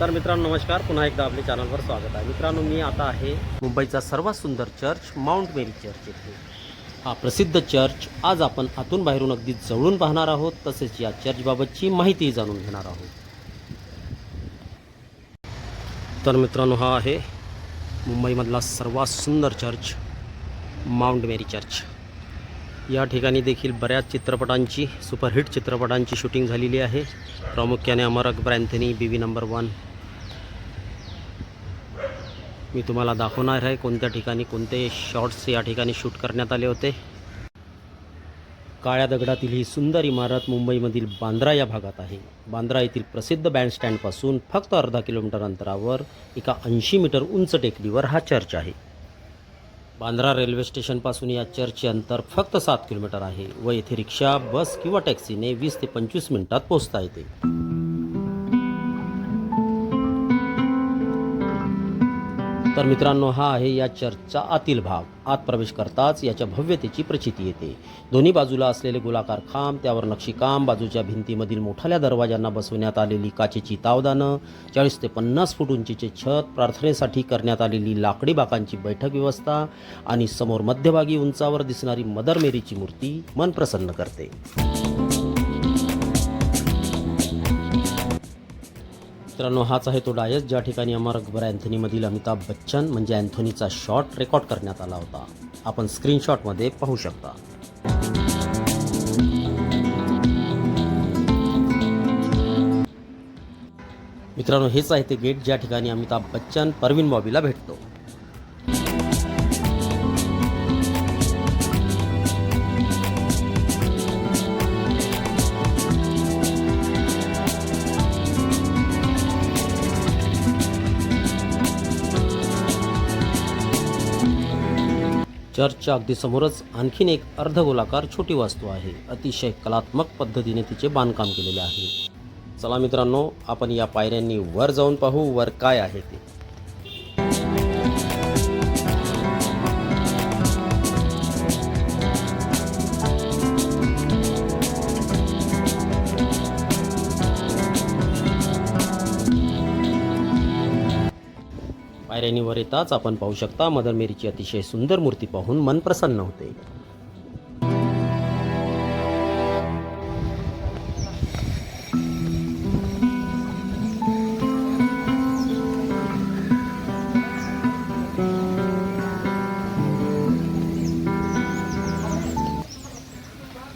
तर मित्रांनो नमस्कार. पुन्हा एकदा आपल्या चॅनलवर स्वागत आहे. मित्रांनो मी आता आहे मुंबईचा सर्वात सुंदर चर्च माउंट मेरी चर्च येथे हा प्रसिद्ध चर्च आज आपण आतून बाहेरून अगदी जवळून पाहणार आहोत. तसेच या चर्चबाबतची माहिती जाणून घेणार आहोत. तर मित्रांनो हा आहे मुंबईमधला सर्वात सुंदर चर्च माउंट मेरी चर्च. या ठिकाणी देखील बऱ्याच चित्रपटांची सुपरहिट चित्रपटांची शूटिंग झालेली आहे. प्रामुख्याने Amar Akbar Anthony B number one मी तुम्हाला दाखवणार आहे कोणत्या ठिकाणी कोणते शॉट्स या ठिकाणी शूट करण्यात आले होते. काळ्या दगडातील ही सुंदर इमारत मुंबईमधील बांद्रा या भागात आहे. बांद्रा येथील प्रसिद्ध बँडस्टँडपासून फक्त अर्धा किलोमीटर अंतरावर एका ऐंशी मीटर उंच टेकडीवर हा चर्च आहे. बांद्रा रेल्वे स्टेशनपासून या चर्चचे अंतर फक्त सात किलोमीटर आहे व येथे रिक्षा बस किंवा टॅक्सीने वीस ते पंचवीस मिनिटात पोहोचता येते. तर मित्रांनो हा आहे या चर्चचा आतील भाग. आत प्रवेश करताच याच्या भव्यतेची प्रचिती येते. दोन्ही बाजूला असलेले गोलाकार खांब त्यावर नक्षीकाम बाजूच्या भिंतीमधील मोठाल्या दरवाजांना बसवण्यात आलेली काचेची तावदानं चाळीस ते पन्नास फूट उंचीचे छत प्रार्थनेसाठी करण्यात आलेली लाकडी बाकांची बैठक व्यवस्था आणि समोर मध्यभागी उंचावर दिसणारी मदर मेरीची मूर्ती मन प्रसन्न करते. मित्रांनो हाच आहे तो डायस. ज्या ठिकाणी अमर अकबर अँथनीमधील अमिताभ बच्चन म्हणजे अँथोनीचा शॉट रेकॉर्ड करण्यात आला होता. आपण स्क्रीनशॉटमध्ये पाहू शकता. मित्रांनो हेच आहे ते गेट ज्या ठिकाणी अमिताभ बच्चन परवीन बॉबीला भेटतो. चर्चच्या अगदी समोरच आणखीन एक अर्धगोलाकार छोटी वास्तू आहे. अतिशय कलात्मक पद्धतीने तिचे बांधकाम केलेले आहे. चला मित्रांनो आपण या पायऱ्यांनी वर जाऊन पाहू वर काय आहे ते. पायऱ्यांवर येताच आपण पाहू शकता मदर मेरीची अतिशय सुंदर मूर्ती पाहून मन प्रसन्न होते.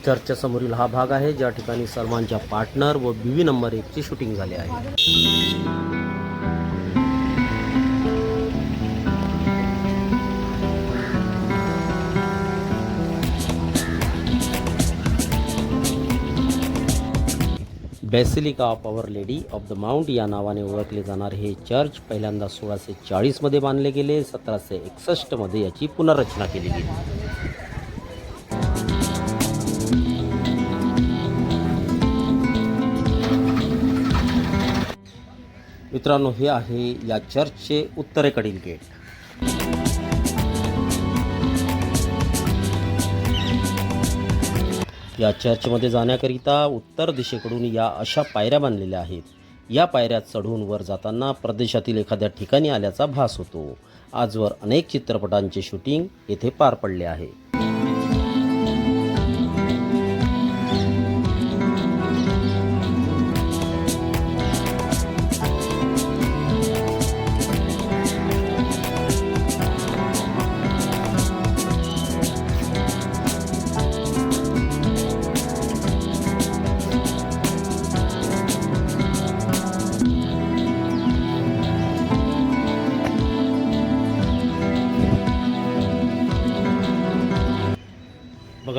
चर्चच्या समोरील हा भाग आहे ज्या ठिकाणी सलमानच्या पार्टनर व बीवी नंबर एकची शूटिंग झाली आहे. Basilica of our lady of the mount या नावाने ओळखले जाणारे. हे चर्च पहिल्यांदा सोळाशे चाळीसमध्ये बांधले गेले सतराशे एकसष्टमध्ये याची पुनर्रचना केली गेली. मित्रांनो हे आहे या चर्चचे उत्तरेकडील गेट. या चर्चमध्ये जाण्याकरिता उत्तर दिशेकडून या अशा पायऱ्या बांधलेल्या आहेत. या पायऱ्या चढून वर जाताना प्रदेशातील एखाद्या ठिकाणी आल्याचा भास होतो. आजवर अनेक चित्रपटांचे शूटिंग येथे पार पडले आहे.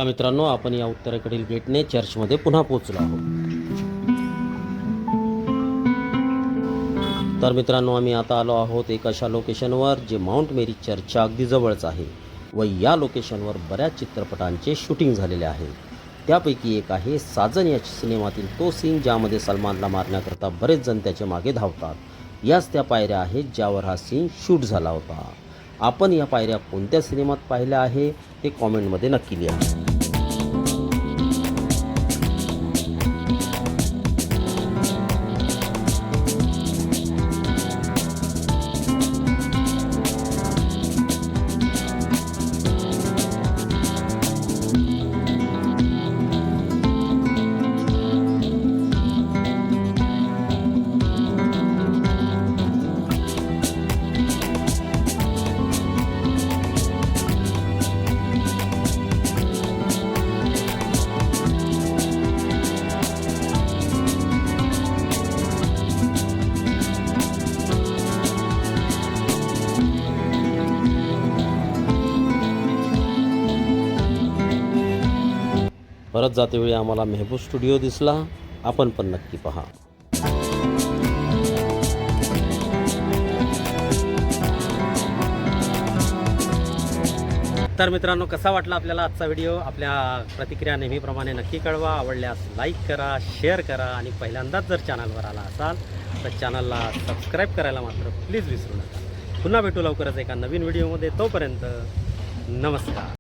बघा मित्रांनो आपण या उत्तरेकडील गेटने चर्चमध्ये पुन्हा पोहोचलो आहोत. तर मित्रांनो आम्ही आता आलो आहोत एक अशा लोकेशनवर जे माउंट मेरी चर्चच्या अगदी जवळच आहे व या लोकेशनवर बऱ्याच चित्रपटांचे शूटिंग झालेले आहे. त्यापैकी एक आहे साजन या सिनेमातील तो सीन ज्यामध्ये सलमानला मारण्याकरता बरेच जण त्याच्यामागे धावतात. याच त्या पायऱ्या आहेत ज्यावर हा सीन शूट झाला होता. आपण या पायऱ्या कोणत्या सिनेमात पाहिल्या आहे ते कॉमेंटमध्ये नक्की लिहा. परत जातेवेळी आम्हाला मेहबूब स्टुडिओ दिसला. आपण पण नक्की पहा. तर मित्रांनो कसा वाटला आपल्याला आजचा व्हिडिओ? आपल्या प्रतिक्रिया नेहमीप्रमाणे नक्की कळवा. आवडल्यास लाईक करा शेअर करा आणि पहिल्यांदाच जर चॅनलवर आला असाल तर चॅनलला सबस्क्राईब करायला मात्र प्लीज विसरू नका. पुन्हा भेटू लवकरच एका नवीन व्हिडिओमध्ये. तोपर्यंत नमस्कार.